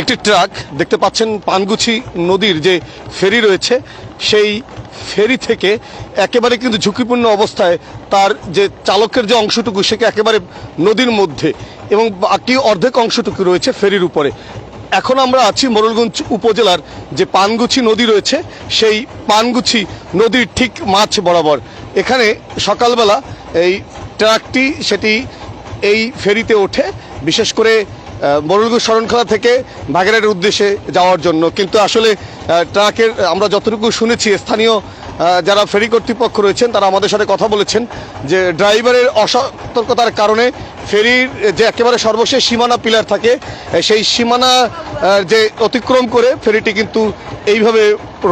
একটি ট্রাক, দেখতে পাচ্ছেন পানগুছি নদীর যে ফেরি রয়েছে, সেই ফেরি থেকে একেবারে কিন্তু ঝুঁকিপূর্ণ অবস্থায় তার যে চালকের যে অংশটুকু, সেকে একেবারে নদীর মধ্যে এবং বাকি অর্ধেক অংশটুকু রয়েছে ফেরির উপরে। এখন আমরা আছি মোরলগঞ্জ উপজেলার যে পানগুছি নদী রয়েছে, সেই পানগুছি নদীর ঠিক মাছ বরাবর। এখানে সকালবেলা এই ট্রাকটি, সেটি এই ফেরিতে ওঠে। বিশেষ করে মোরলগুজ শরণখোলা থেকে বাগেরহাটের উদ্দেশ্যে যাওয়ার জন্য। কিন্তু আসলে ট্রাকের, আমরা যতটুকু শুনেছি, স্থানীয় যারা ফেরি কর্তৃপক্ষ রয়েছেন, তারা আমাদের সাথে কথা বলেছেন যে ড্রাইভারের অসতর্কতার কারণে ফেরির যে একেবারে সর্বশেষ সীমানা পিলার থাকে সেই সীমানা যে অতিক্রম করে ফেরিটি কিন্তু এইভাবে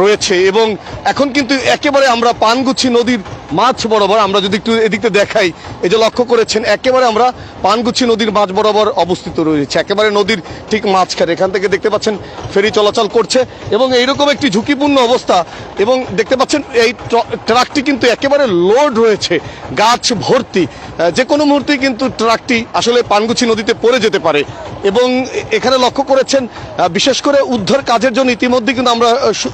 রয়েছে। এবং এখন কিন্তু একেবারে আমরা পানগুচ্ছি নদীর মাছ বরাবর আমরা যদি একটু এদিকতে দেখাই, এই যে লক্ষ্য করেছেন, একেবারে আমরা পানগুচ্ছি নদীর মাছ বরাবর অবস্থিত রয়েছে। একেবারে নদীর ঠিক মাঝখানে। এখান থেকে দেখতে পাচ্ছেন, ফেরি চলাচল করছে এবং এইরকম একটি ঝুঁকিপূর্ণ অবস্থা এবং দেখতে পাচ্ছেন, এই ট্র- ট্রাকটি কিন্তু একেবারে লোড রয়েছে, গাছ ভর্তি। যে কোনো মুহূর্তেই কিন্তু ট্রাকটি আসলে পানগুছি নদীতে পড়ে যেতে পারে এবং এখানে লক্ষ্য করেছেন বিশেষ করে উদ্ধার কাজের জন্য ইতিমধ্যে কিন্তু আমরা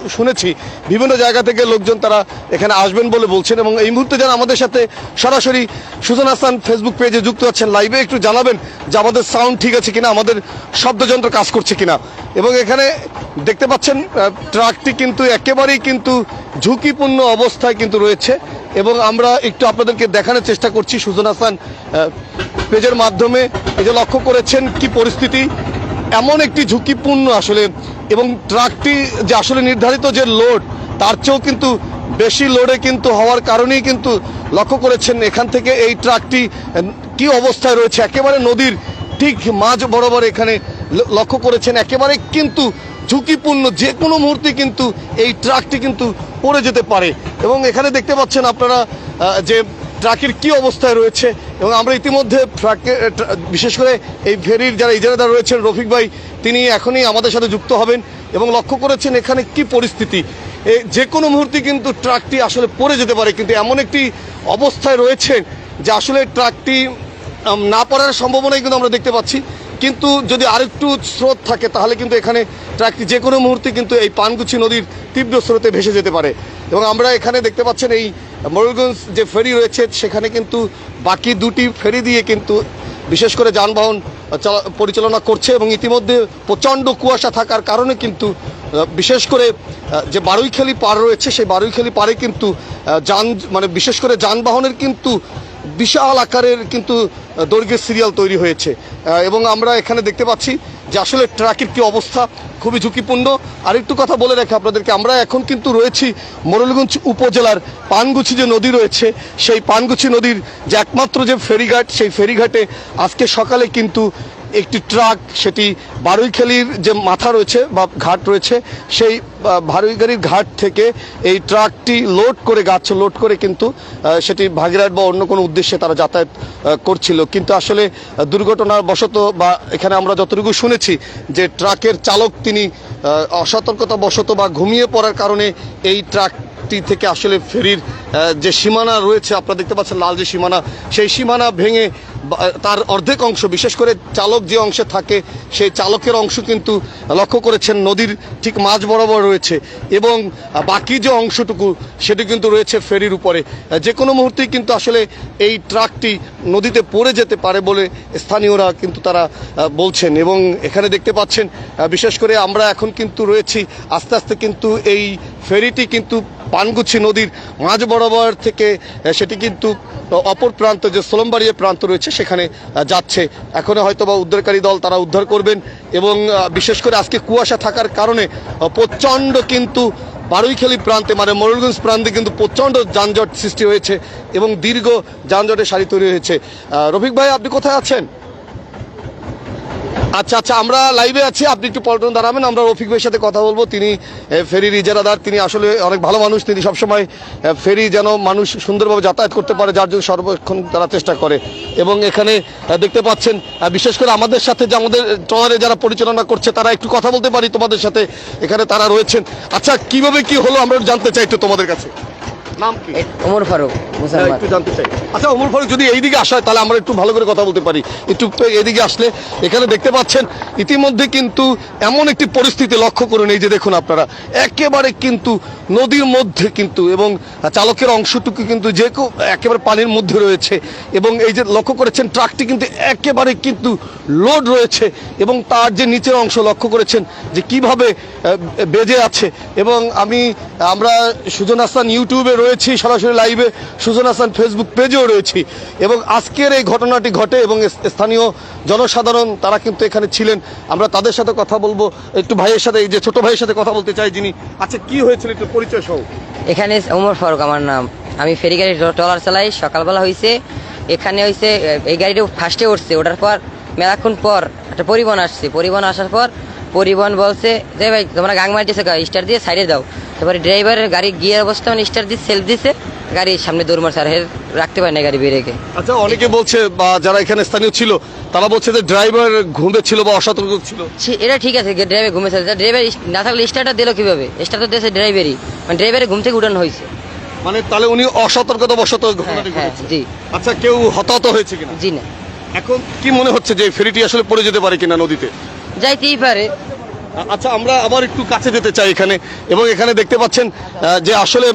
শুনেছি, বিভিন্ন জায়গা থেকে লোকজন তারা এখানে আসবেন বলে বলছেন এবং এই মুহূর্তে যারা আমাদের সাথে সরাসরি সুজন হাসান ফেসবুক পেজে যুক্ত আছেন লাইভে একটু জানাবেন যে আমাদের সাউন্ড ঠিক আছে কিনা, আমাদের শব্দযন্ত্র কাজ করছে কিনা। এবং এখানে দেখতে পাচ্ছেন ট্রাকটি কিন্তু একেবারেই কিন্তু ঝুঁকিপূর্ণ অবস্থায় কিন্তু রয়েছে। এবং আমরা একটু আপনাদেরকে দেখানোর চেষ্টা করছি সুজন হাসান পেজের মাধ্যমে। এই যে লক্ষ্য করেছেন কি পরিস্থিতি? এমন একটি ঝুঁকিপূর্ণ আসলে। এবং ট্রাকটি যে আসলে নির্ধারিত যে লোড তার চেয়েও কিন্তু বেশি লোডে কিন্তু হওয়ার কারণেই কিন্তু লক্ষ্য করেছেন এখান থেকে এই ট্রাকটি কি অবস্থায় রয়েছে? একেবারে নদীর ঠিক মাঝ বরাবর এখানে লক্ষ্য করেছেন। একেবারে কিন্তু ঝুঁকিপূর্ণ যে কোনো মুহূর্তে কিন্তু এই ট্রাকটি কিন্তু পড়ে যেতে পারে। এবং এখানে দেখতে পাচ্ছেন আপনারা যে ট্রাকের কি অবস্থায় রয়েছে। এবং আমরা ইতিমধ্যে ট্রাকে বিশেষ করে এই ফেরির যারা ইজারাদার রয়েছেন রফিক ভাই, তিনি এখনই আমাদের সাথে যুক্ত হবেন এবং লক্ষ্য করেছেন এখানে কি পরিস্থিতি। যে কোনো মুহূর্তে কিন্তু ট্রাকটি আসলে পড়ে যেতে পারে, কিন্তু এমন একটি অবস্থায় রয়েছে যে আসলে ট্রাকটি না পড়ার সম্ভাবনাই কিন্তু আমরা দেখতে পাচ্ছি। কিন্তু যদি আরেকটু স্রোত থাকে, তাহলে কিন্তু এখানে ট্রাকটি যে কোনো মুহূর্তে কিন্তু এই পানগুছি নদীর তীব্র স্রোতে ভেসে যেতে পারে। এবং আমরা এখানে দেখতে পাচ্ছেন এই মোরলগঞ্জ যে ফেরি রয়েছে, সেখানে কিন্তু বাকি দুটি ফেরি দিয়ে কিন্তু বিশেষ করে যানবাহন চালা- পরিচালনা করছে এবং ইতিমধ্যে প্রচণ্ড কুয়াশা থাকার কারণে কিন্তু বিশেষ করে যে বারুইখালি পার রয়েছে, সেই বারুইখালি পারে কিন্তু যান মানে বিশেষ করে যানবাহনের কিন্তু বিশাল আকারের কিন্তু দৈর্ঘ্যের সিরিয়াল তৈরি হয়েছে। এবং আমরা এখানে দেখতে পাচ্ছি যে আসলে ট্রাকের কি অবস্থা, খুবই ঝুঁকিপূর্ণ। আরেকটু কথা বলে রাখি আপনাদেরকে, আমরা এখন কিন্তু রয়েছি মোরলগঞ্জ উপজেলার পানগুছি যে নদী রয়েছে, সেই পানগুছি নদীর যে একমাত্র যে ফেরিঘাট, সেই ফেরিঘাটে আজকে সকালে কিন্তু একটি ট্রাক, সেটি বারুইখালির যে মাথা রয়েছে বা ঘাট রয়েছে, সেই বারুইখালির ঘাট থেকে এই ট্রাকটি লোড করে, গাছ লোড করে কিন্তু সেটি ভাগিরহাট বা অন্য কোনো উদ্দেশ্যে তারা যাতায়াত করছিল। কিন্তু আসলে দুর্ঘটনার বশত বা এখানে আমরা যতটুকু শুনেছি যে ট্রাকের চালক তিনি অসতর্কতা বশত বা ঘুমিয়ে পড়ার কারণে এই ট্রাক থেকে আসলে ফেরির যে সীমানা রয়েছে, আপনারা দেখতে পাচ্ছেন লাল যে সীমানা, সেই সীমানা ভেঙে তার অর্ধেক অংশ, বিশেষ করে চালক যে অংশে থাকে, সেই চালকের অংশ কিন্তু লক্ষ্য করেছেন নদীর ঠিক মাঝ বরাবর রয়েছে এবং বাকি যে অংশটুকু, সেটি কিন্তু রয়েছে ফেরির উপরে। যে কোনো মুহূর্তেই কিন্তু আসলে এই ট্রাকটি নদীতে পড়ে যেতে পারে বলে স্থানীয়রা কিন্তু তারা বলছেন এবং এখানে দেখতে পাচ্ছেন বিশেষ করে আমরা এখন কিন্তু রয়েছি, আস্তে আস্তে কিন্তু এই ফেরিটি কিন্তু পানগুচ্ছি নদীর মাঝ বরাবর থেকে সেটি কিন্তু অপর প্রান্ত, যে সোলমবাড়িয়া প্রান্ত রয়েছে সেখানে যাচ্ছে। এখনও হয়তো বা উদ্ধারকারী দল তারা উদ্ধার করবেন এবং বিশেষ করে আজকে কুয়াশা থাকার কারণে প্রচণ্ড কিন্তু বারুইখালী প্রান্তে মানে মোরলগঞ্জ প্রান্তে কিন্তু প্রচণ্ড যানজট সৃষ্টি হয়েছে এবং দীর্ঘ যানজটের সারি তৈরি হয়েছে। রফিক ভাই, আপনি কোথায় আছেন? আচ্ছা আচ্ছা আমরা লাইভে আছি আপনি একটু পল্টন দাঁড়াবেন আমরা রফিক ভাইয়ের সাথে কথা বলব। তিনি এ, ফেরির ইজারাদার তিনি আসলে অনেক ভালো মানুষ তিনি সবসময় ফেরি যেন মানুষ সুন্দরভাবে যাতায়াত করতে পারে যার জন্য সর্বক্ষণ তারা চেষ্টা করে। এবং এখানে দেখতে পাচ্ছেন বিশেষ করে আমাদের সাথে যে আমাদের ট্রলারে যারা পরিচালনা করছে তারা একটু কথা বলতে পারি তোমাদের সাথে এখানে তারা রয়েছেন। আচ্ছা কীভাবে কি হলো আমরা জানতে চাই একটু তোমাদের কাছে। নাম কি? ওমর ফারুক হ্যাঁ, মুসলমান একটু জানতে চাই। আচ্ছা ওমর ফারুক যদি এইদিকে আসা হয় তাহলে আমরা একটু ভালো করে কথা বলতে পারি। একটু এদিকে আসলে এখানে দেখতে পাচ্ছেন ইতিমধ্যে কিন্তু এমন একটি পরিস্থিতি লক্ষ্য করুন। এই যে দেখুন আপনারা একেবারে কিন্তু নদীর মধ্যে কিন্তু এবং চালকের অংশটুকু কিন্তু যে একেবারে পানির মধ্যে রয়েছে এবং এই যে লক্ষ্য করেছেন ট্রাকটি কিন্তু একেবারে কিন্তু লোড রয়েছে এবং তার যে নিচের অংশ লক্ষ্য করেছেন যে কীভাবে বেজে আছে। এবং আমি, আমরা সুজন হাসান ইউটিউবে রয়েছি, সরাসরি লাইভে সুজন হাসান ফেসবুক পেজেও রয়েছি। এবং আজকের এই ঘটনাটি ঘটে এবং স্থানীয় জনসাধারণ, তারা কিন্তু এখানে ছিলেন। আমরা তাদের সাথে কথা বলব। একটু ভাইয়ের সাথে, এই যে ছোট ভাইয়ের সাথে কথা বলতে চাই যিনি। আচ্ছা কি হয়েছিল? একটু পরিচয় সহ। এখানে ওমর ফারুক আমার নাম। আমি ফেরি গাড়ি ট্রলার চালাই। সকালবেলা হয়েছে এখানে হয়েছে এই গাড়িটা ফার্স্টে উঠছে। ওঠার পর, মেলাক্ষণ পর একটা পরিবহন আসছে। পরিবহন আসার পর পরিবহন বলছে যে ভাই তোমরা গাং মারতেছে স্টার দিয়ে সাইডে দাও। তারপরে ড্রাইভারের গাড়ি গিয়ে অবস্থা মানে স্টার দিয়ে সেলফ দিছে। গাড়ির সামনে দৌড় মারছে আর রাখতে পারে না গাড়ি বেরিয়ে আচ্ছা অনেকে বলছে বা যারা এখানে স্থানীয় ছিল তারা বলছে যে ড্রাইভার ঘুমে ছিল বা অসতর্ক ছিল। এটা ঠিক আছে ড্রাইভার ঘুমেছে ড্রাইভার না থাকলে স্টারটা দিল কীভাবে? স্টার তো দিয়েছে ড্রাইভারই। মানে ড্রাইভারের ঘুম থেকে উঠানো হয়েছে। মানে তাহলে উনি অসতর্কতা বশত ঘটনাটি হ্যাঁ, জি। আচ্ছা কেউ হতাহত হয়েছে কিনা? জি না। এখন কি মনে হচ্ছে যে ফেরিটি আসলে পড়ে যেতে পারে কিনা নদীতে? যাইতেই পারে। আচ্ছা আমরা আবার একটু কাছে যেতে চাই এখানে। এবং এখানে দেখতে পাচ্ছেন যে আসলে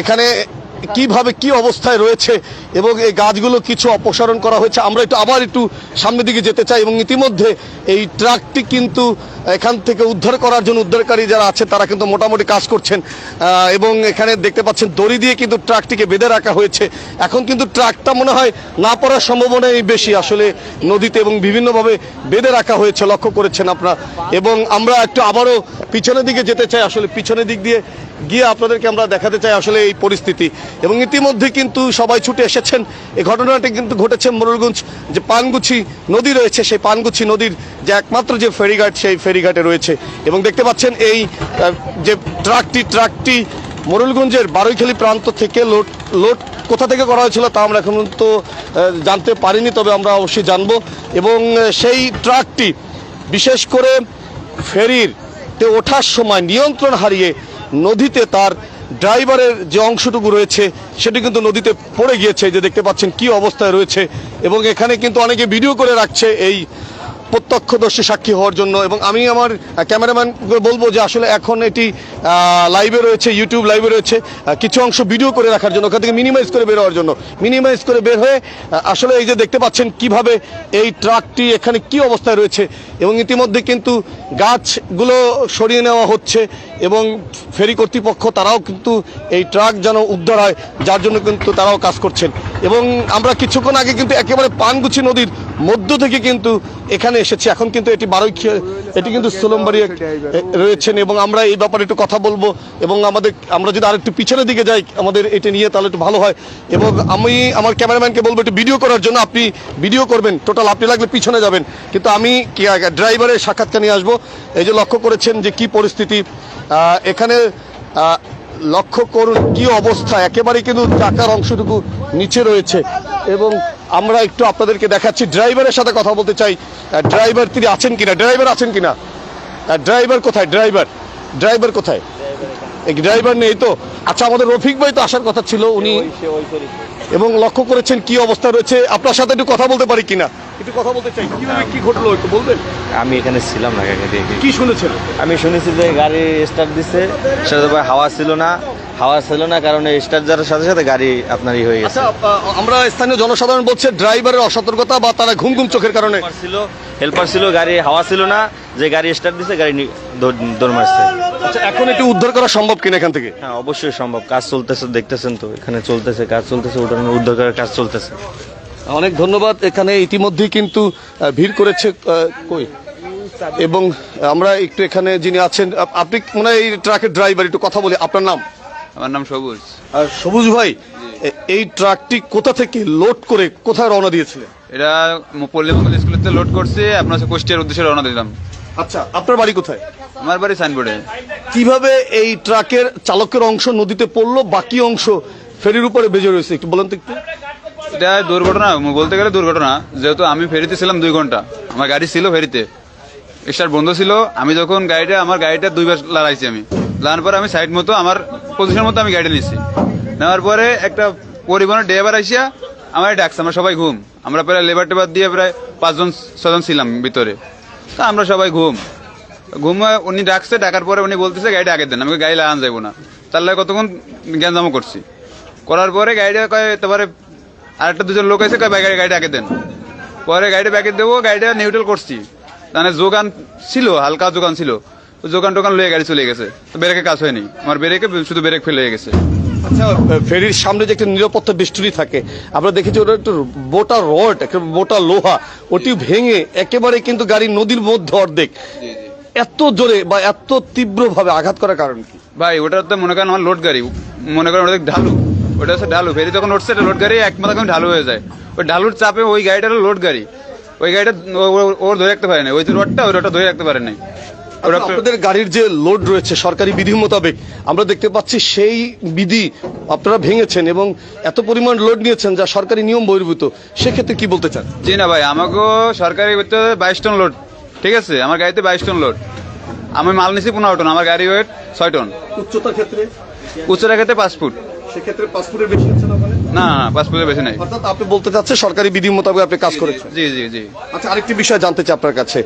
এখানে কীভাবে কি অবস্থায় রয়েছে এবং এই গাছগুলো কিছু অপসারণ করা হয়েছে, আমরা একটু আবার একটু সামনের দিকে যেতে চাই এবং ইতিমধ্যে এই ট্রাকটি কিন্তু এখান থেকে উদ্ধার করার জন্য উদ্ধারকারী যারা আছে, তারা কিন্তু মোটামুটি কাজ করছেন। এবং এখানে দেখতে পাচ্ছেন দড়ি দিয়ে কিন্তু ট্রাকটিকে বেঁধে রাখা হয়েছে। এখন কিন্তু ট্রাকটা মনে হয় না পড়ার সম্ভাবনাই বেশি। আসলে নদীতে এবং বিভিন্নভাবে বেঁধে রাখা হয়েছে, লক্ষ্য করেছেন আপনারা। এবং আমরা একটু আবারও পিছনের দিকে যেতে চাই। আসলে পিছনের দিক দিয়ে গিয়ে আপনাদেরকে আমরা দেখাতে চাই আসলে এই পরিস্থিতি। এবং ইতিমধ্যে কিন্তু সবাই ছুটে এসেছেন। এই ঘটনাটি কিন্তু ঘটেছে মোরলগঞ্জ যে পানগুছি নদী রয়েছে, সেই পানগুছি নদীর যে একমাত্র যে ফেরিঘাট, সেই ফেরিঘাটে রয়েছে। এবং দেখতে পাচ্ছেন এই যে ট্রাকটি ট্রাকটি মোরলগঞ্জের বারৈখালী প্রান্ত থেকে লোড লোড কোথা থেকে করা হয়েছিল তা আমরা এখন তো জানতে পারিনি, তবে আমরা অবশ্যই জানব। এবং সেই ট্রাকটি বিশেষ করে ফেরির তে ওঠার সময় নিয়ন্ত্রণ হারিয়ে নদীতে তার ড্রাইভারের যে অংশটুকু রয়েছে, সেটি কিন্তু নদীতে পড়ে গিয়েছে। যে দেখতে পাচ্ছেন কি অবস্থায় রয়েছে এবং এখানে কিন্তু অনেকে ভিডিও করে রাখছে এই প্রত্যক্ষদর্শী সাক্ষী হওয়ার জন্য। এবং আমি আমার ক্যামেরাম্যানকে বলব যে আসলে এখন এটি লাইভে রয়েছে ইউটিউব লাইভে রয়েছে কিছু অংশ ভিডিও করে রাখার জন্য, ওখান থেকে মিনিমাইজ করে বের হওয়ার জন্য। মিনিমাইজ করে বের হয়ে আসলে এই যে দেখতে পাচ্ছেন কীভাবে এই ট্রাকটি এখানে কি অবস্থায় রয়েছে। এবং ইতিমধ্যে কিন্তু গাছগুলো সরিয়ে নেওয়া হচ্ছে এবং ফেরি কর্তৃপক্ষ তারাও কিন্তু এই ট্রাক যেন উদ্ধার হয়, যার জন্য কিন্তু তারাও কাজ করছেন। এবং আমরা কিছুক্ষণ আগে কিন্তু একেবারে পানগুছি নদীর মধ্য থেকে কিন্তু এখানে এসেছি। এখন কিন্তু এটি বারোই এটি কিন্তু সোলমবাড়ি রয়েছেন এবং আমরা এই ব্যাপারে একটু কথা বলব এবং আমাদের আমরা যদি আরেকটু পিছনের দিকে যাই, আমাদের এটি নিয়ে তাহলে একটু ভালো হয়। এবং আমি আমার ক্যামেরাম্যানকে বলব একটু ভিডিও করার জন্য, আপনি ভিডিও করবেন। টোটাল আপনি লাগলে পিছনে যাবেন। কিন্তু আমি ড্রাইভারের সাক্ষাৎকার নিয়ে আসব। এই যে লক্ষ্য করেছেন যে কি পরিস্থিতি এখানে লক্ষ্য করুন কি অবস্থা একেবারে কিন্তু চাকার অংশটুকু নিচে রয়েছে। এবং আমরা একটু আপনাদেরকে দেখাচ্ছি, ড্রাইভারের সাথে কথা বলতে চাই। ড্রাইভার তিনি আছেন কিনা? ড্রাইভার আছেন কিনা? ড্রাইভার কোথায়? ড্রাইভার ড্রাইভার কোথায়? ড্রাইভার নেই তো? আচ্ছা আমাদের রফিক ভাই তো আসার কথা ছিল, উনি এবং লক্ষ্য করেছেন কি অবস্থা রয়েছে। আপনার সাথে একটু কথা বলতে পারি কিনা? একটু কথা বলতে চাই। কীভাবে কি ঘটলো একটু বলবেন? আমি এখানে ছিলাম না এখানে কি শুনেছেন? আমি শুনেছি যে গাড়ি স্টার্ট দিচ্ছে সেটা তো হাওয়া ছিল না। হাওয়া ছিল না কারণে স্টার্ট যাওয়ার সাথে সাথে গাড়ি আপনার ই হয়ে গেছে। আচ্ছা আমরা স্থানীয় জনসাধারণ বলছে ড্রাইভারের অসতর্কতা বা তারা ঘুম ঘুম চোখের কারণে। ছিল হেল্পার ছিল গাড়ি হাওয়া ছিল না যে গাড়ি স্টার্ট দিচ্ছে গাড়ি দৌড় দৌড় মারছে। আচ্ছা এখন এটি উদ্ধার করা সম্ভব কিনা এখান থেকে? হ্যাঁ অবশ্যই সম্ভব। কাজ চলতেছে দেখতেছেন তো এখানে চলতেছে কাজ চলতেছে উঠানোর উদ্ধার করার কাজ চলতেছে। অনেক ধন্যবাদ এখানে ইতিমধ্যেই কিন্তু ভিড় করেছে কই? এবং আমরা একটু এখানে যিনি আছেন আপনি মনে হয় এই ট্রাকের ড্রাইভার একটু কথা বলি আপনার নাম? আমার নাম সবুজ। আর সবুজ ভাই এই ট্রাকটি কোথা থেকে লোড করে কোথায় রওনা দিয়েছিলেন এটা পল্লী মঙ্গল স্কুলেতে লোড করছে আপনার কুষ্টিয়ার উদ্দেশ্যে রওনা দিলাম। আচ্ছা আপনার বাড়ি কোথায়? আমার বাড়ি সাইনবোর্ডে। কীভাবে এই ট্রাকের চালকের অংশ নদীতে পড়ল বাকি অংশ ফেরির উপরে বেজে রয়েছে? একটু বলেন তো একটু। এটা দুর্ঘটনা বলতে গেলে দুর্ঘটনা। যেহেতু আমি ফেরিতে ছিলাম দুই ঘণ্টা আমার গাড়ি ছিল ফেরিতে। স্টার বন্ধ ছিল আমি যখন গাড়িটা আমার গাড়িটা দুইবার লড়াইছি আমি। লাগানোর পর আমি সাইড মতো, আমার পজিশন মতো আমি গাড়িটা নিচ্ছি নেওয়ার পরে একটা পরিবহনের ড্রাইভার আসিয়া আমার ডাকছে, আমরা সবাই ঘুম। আমরা প্রায় লেবার টেবার দিয়ে প্রায় পাঁচজন ছজন ছিলাম ভিতরে। তা আমরা সবাই ঘুম। ঘুম উনি ডাকছে, ডাকার পরে উনি বলতেছে, গাড়িটা আগে দেন আমি গাড়ি লাগান যাব না। তার লাগে কতক্ষণ জ্ঞানজামও করছি। করার পরে গাড়িটা কয় তারপরে আরেকটা দুজন লোক আছে কয় গাড়ি, গাড়িটা আগে দেন। পরে গাড়িটা ব্যাগে দেবো, গাড়িটা নিউট্রাল করছি। মানে যোগান ছিল, হালকা যোগান ছিল। যোগান টোকান লয়ে গাড়ি চলে গেছে। ব্রেকে কাজ হয়নি। আমার ব্রেকে শুধু ব্রেক ফেলে গেছে। আচ্ছা ফেরির সামনে যে একটা নিরাপত্তা বেষ্টনী থাকে আমরা দেখেছি ওটা একটু মোটা রড একটা মোটা লোহা ওটি ভেঙে একেবারে কিন্তু গাড়ি নদীর মধ্যে অর্ধেক। এত জোরে বা এত তীব্রভাবে আঘাত করার কারণ কি? ভাই ওটা তো মনে করেন আমার লোড গাড়ি। মনে করেন ওটা ঢালু। ওটা হচ্ছে ঢালু। ফেরি যখন উঠছে লোড গাড়ি এক মাথা কেমন ঢালু হয়ে যায়। ওই ঢালুর চাপে ওই গাড়িটা লোড গাড়ি। ওই গাড়িটা ওর ধরে রাখতে পারে না ওই যে রডটা ওই রডটা ধরে রাখতে পারে আচ্ছা, আপনাদের গাড়ির যে লোড রয়েছে সরকারি বিধি মোতাবেক আমরা দেখতে পাচ্ছি সেই বিধি আপনারা ভেঙেছেন এবং এত পরিমাণ লোড নিয়েছেন যা সরকারি নিয়ম বহির্ভূত। সেক্ষেত্রে কি বলতে চান? জি না ভাই আমাকেও সরকারি করতে বাইশ টন লোড ঠিক আছে? আমার গাড়িতে বাইশ টন লোড আমি মাল নিছি পনেরো টন আমার গাড়ি ওয়েট ছয় টন উচ্চতার ক্ষেত্রে? উচ্চতার ক্ষেত্রে পাঁচ ফুট। সেক্ষেত্রে পাসপোর্টের বেশি হচ্ছে না পাঁচ ফুটের বেশি নাই। অর্থাৎ আপনি বলতে চাচ্ছেন সরকারি বিধি মোতাবেক আপনি কাজ করেছেন। জি জি জি। আচ্ছা আরেকটি বিষয় জানতে চাই আপনার কাছে।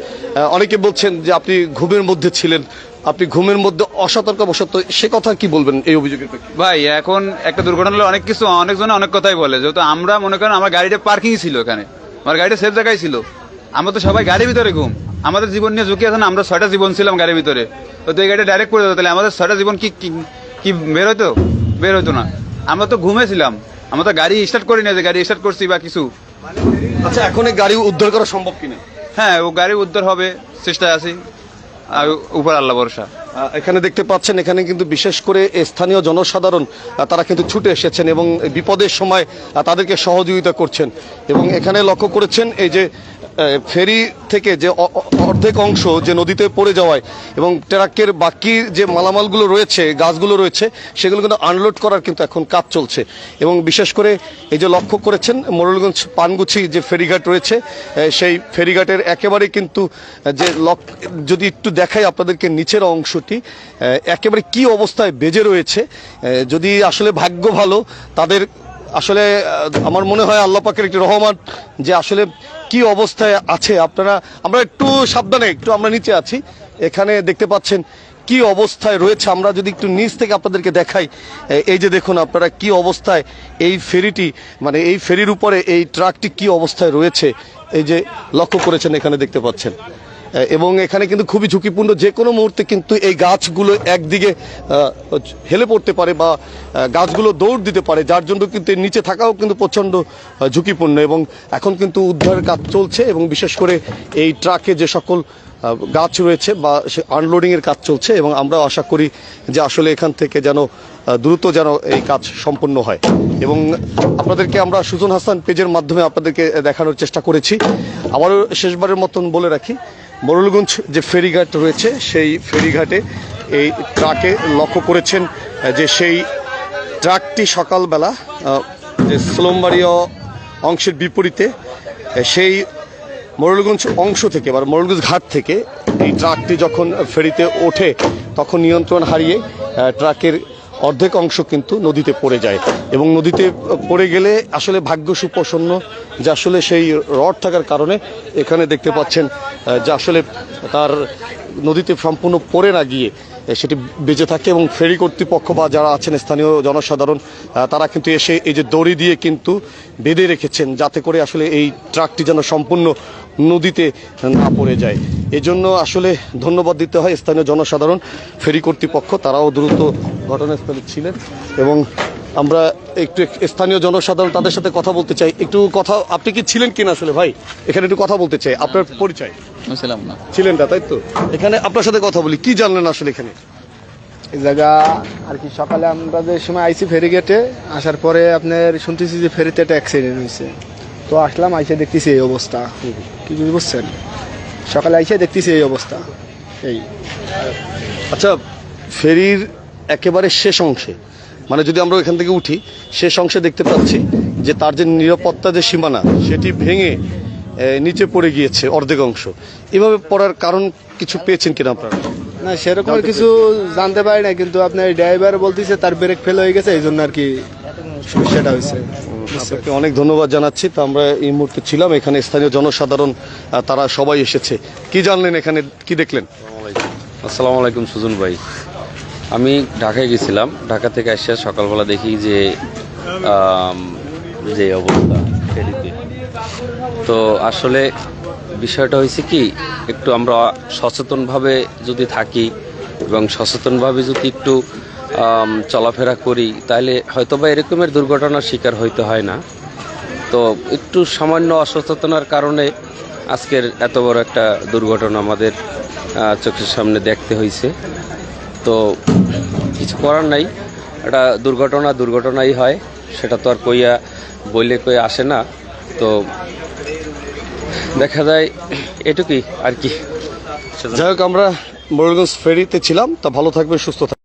অনেকে বলছেন যে আপনি ঘুমের মধ্যে ছিলেন। আপনি ঘুমের মধ্যে অসতর্ক বশত সে কথা কি বলবেন এই অভিযোগের ভাই এখন একটা দুর্ঘটনা হলে অনেক কিছু অনেকজনে অনেক কথাই বলে। যেহেতু আমরা মনে করেন আমার গাড়িটা পার্কিং ছিল এখানে। আমার গাড়িটা সেফ জায়গায় ছিল। আমরা তো সবাই গাড়ির ভিতরে ঘুম। আমাদের জীবন নিয়ে ঝুঁকি আছে না আমরা ছয়টা জীবন ছিলাম গাড়ির ভিতরে। তো এই গাড়িটা ডাইরেক্ট করে দিত তাহলে আমাদের ছয়টা জীবন কি কি- কি বের হতো বের হতো না। আমরা তো ঘুমেছিলাম আমরা তো গাড়ি স্টার্ট করি না যে গাড়ি স্টার্ট করছি বা কিছু। আচ্ছা এখন এই গাড়ি উদ্ধার করা সম্ভব কিনা? হ্যাঁ ও গাড়ি উদ্ধার হবে চেষ্টা আছি। আর উপর আল্লাহ ভরসা। এখানে দেখতে পাচ্ছেন এখানে কিন্তু বিশেষ করে স্থানীয় জনসাধারণ তারা কিন্তু ছুটে এসেছেন এবং বিপদের সময় তাদেরকে সহযোগিতা করছেন। এবং এখানে লক্ষ্য করেছেন এই যে ফেরি থেকে যে অর্ধেক অংশ যে নদীতে পড়ে যাওয়ায় এবং ট্রাকের বাকি যে মালামালগুলো রয়েছে, গাছগুলো রয়েছে, সেগুলো কিন্তু আনলোড করার কিন্তু এখন কাজ চলছে। এবং বিশেষ করে এই যে লক্ষ্য করেছেন মোড়লগঞ্জ পানগুছি যে ফেরিঘাট রয়েছে সেই ফেরিঘাটের একেবারে কিন্তু যে লক, যদি একটু দেখাই আপনাদেরকে নিচের অংশটি একেবারে কি অবস্থায় বেজে রয়েছে যদি আসলে ভাগ্য ভালো, তাদের আসলে আমার মনে হয় আল্লাহ পাকের একটি রহমান যে আসলে কি অবস্থায় আছে। আপনারা, আমরা একটু সাবধানে, একটু আমরা নিচে আছি। এখানে দেখতে পাচ্ছেন কি অবস্থায় রয়েছে। আমরা যদি একটু নিচ থেকে আপনাদেরকে দেখাই এই যে দেখুন আপনারা কি অবস্থায় এই ফেরিটি মানে এই ফেরির উপরে এই ট্রাকটি কি অবস্থায় রয়েছে, এই যে লক্ষ্য করেছেন এখানে দেখতে পাচ্ছেন। এবং এখানে কিন্তু খুবই ঝুঁকিপূর্ণ যে কোনো মুহূর্তে কিন্তু এই গাছগুলো একদিকে হেলে পড়তে পারে বা গাছগুলো দৌড় দিতে পারে, যার জন্য কিন্তু এর নিচে থাকাও কিন্তু প্রচণ্ড ঝুঁকিপূর্ণ এবং এখন কিন্তু উদ্ধারের কাজ চলছে এবং বিশেষ করে এই ট্রাকে যে সকল গাছ রয়েছে বা সে আনলোডিং এর কাজ চলছে এবং আমরা আশা করি যে আসলে এখান থেকে যেন দ্রুত যেন এই কাজ সম্পন্ন হয়। এবং আপনাদেরকে আমরা সুজন হাসান পেজের মাধ্যমে আপনাদেরকে দেখানোর চেষ্টা করেছি। আবারও শেষবারের মতন বলে রাখি মোরলগঞ্জ যে ফেরিঘাট রয়েছে, সেই ফেরিঘাটে এই ট্রাকে লক্ষ্য করেছেন যে সেই ট্রাকটি সকালবেলা যে সোলমবাড়িয়া অংশের বিপরীতে সেই মোরলগঞ্জ অংশ থেকে, বা মোরলগঞ্জ ঘাট থেকে এই ট্রাকটি যখন ফেরিতে ওঠে, তখন নিয়ন্ত্রণ হারিয়ে ট্রাকের অর্ধেক অংশ কিন্তু নদীতে পড়ে যায়। এবং নদীতে পড়ে গেলে আসলে ভাগ্য সুপ্রসন্ন যে আসলে সেই রড থাকার কারণে এখানে দেখতে পাচ্ছেন যে আসলে তার নদীতে সম্পূর্ণ পড়ে না গিয়ে সেটি বেঁচে থাকে এবং ফেরি কর্তৃপক্ষ বা যারা আছেন স্থানীয় জনসাধারণ তারা কিন্তু এসে এই যে দড়ি দিয়ে কিন্তু বেঁধে রেখেছেন যাতে করে আসলে এই ট্রাকটি যেন সম্পূর্ণ নদীতে না পড়ে যায়। এজন্য আসলে ধন্যবাদ দিতে হয় স্থানীয় জনসাধারণ ফেরি কর্তৃপক্ষ তারাও দ্রুত ঘটনাস্থলে ছিলেন। এবং আমরা একটু স্থানীয় জনসাধারণ তাদের সাথে কথা বলতে চাই। একটু কথা আপনি কি ছিলেন কিনা আসলে ভাই? এখানে একটু কথা বলতে চাই আপনার পরিচয়। ছিলাম না। ছিলেন না তাই তো? এখানে আপনার সাথে কথা বলি কি জানলেন আসলে এখানে? এই জায়গা আর কি সকালে আমরা যে সময় আইসি ফেরি গেটে আসার পরে আপনার শুনতেছি যে ফেরিতে একটা অ্যাক্সিডেন্ট হয়েছে। তো আসলাম আইসে দেখতেছি এই অবস্থা। কি বুঝ- বুঝছেন? সকালে আইসে দেখতেছি এই অবস্থা এই। আচ্ছা ফেরির একেবারে শেষ অংশে মানে যদি আমরা এখান থেকে উঠি শেষ অংশে দেখতে পাচ্ছি যে তার যে নিরাপত্তা যে সীমানা সেটি ভেঙে নিচে পড়ে গিয়েছে অর্ধেক অংশ। এভাবে পড়ার কারণ কিছু পেয়েছেন কিনা আপনারা? না সেরকম কিছু জানতে পারি না কিন্তু আপনার ড্রাইভার বলতেছে তার ব্রেক ফেল হয়ে গেছে এই জন্য আর কি সমস্যাটা হয়েছে। আপনাকে অনেক ধন্যবাদ জানাচ্ছি। তো আমরা এই মুহূর্তে ছিলাম। এখানে স্থানীয় জনসাধারণ তারা সবাই এসেছে। কি জানলেন এখানে? কি দেখলেন? আসসালামু আলাইকুম সুজন ভাই। আমি ঢাকায় গেছিলাম। ঢাকা থেকে এসে সকালবেলা দেখি যে যে অবস্থা ফেরিতে। তো আসলে বিষয়টা হয়েছে কি একটু আমরা সচেতনভাবে যদি থাকি এবং সচেতনভাবে যদি একটু চলাফেরা করি তাহলে হয়তো বা এরকমের দুর্ঘটনার শিকার হইতে হয় না। তো একটু সামান্য অসচেতনার কারণে আজকের এত বড় একটা দুর্ঘটনা আমাদের চোখের সামনে দেখতে হয়েছে তো কিছু করার নাই। একটা দুর্ঘটনা দুর্ঘটনাই হয়, সেটা তো আর কইয়া বইলে কই আসে না। তো দেখা যায় এটুকুই আর কি। যাই হোক, আমরা মোরগঞ্জ ফেরিতে ছিলাম, তা ভালো থাকবে সুস্থ থাকবেন।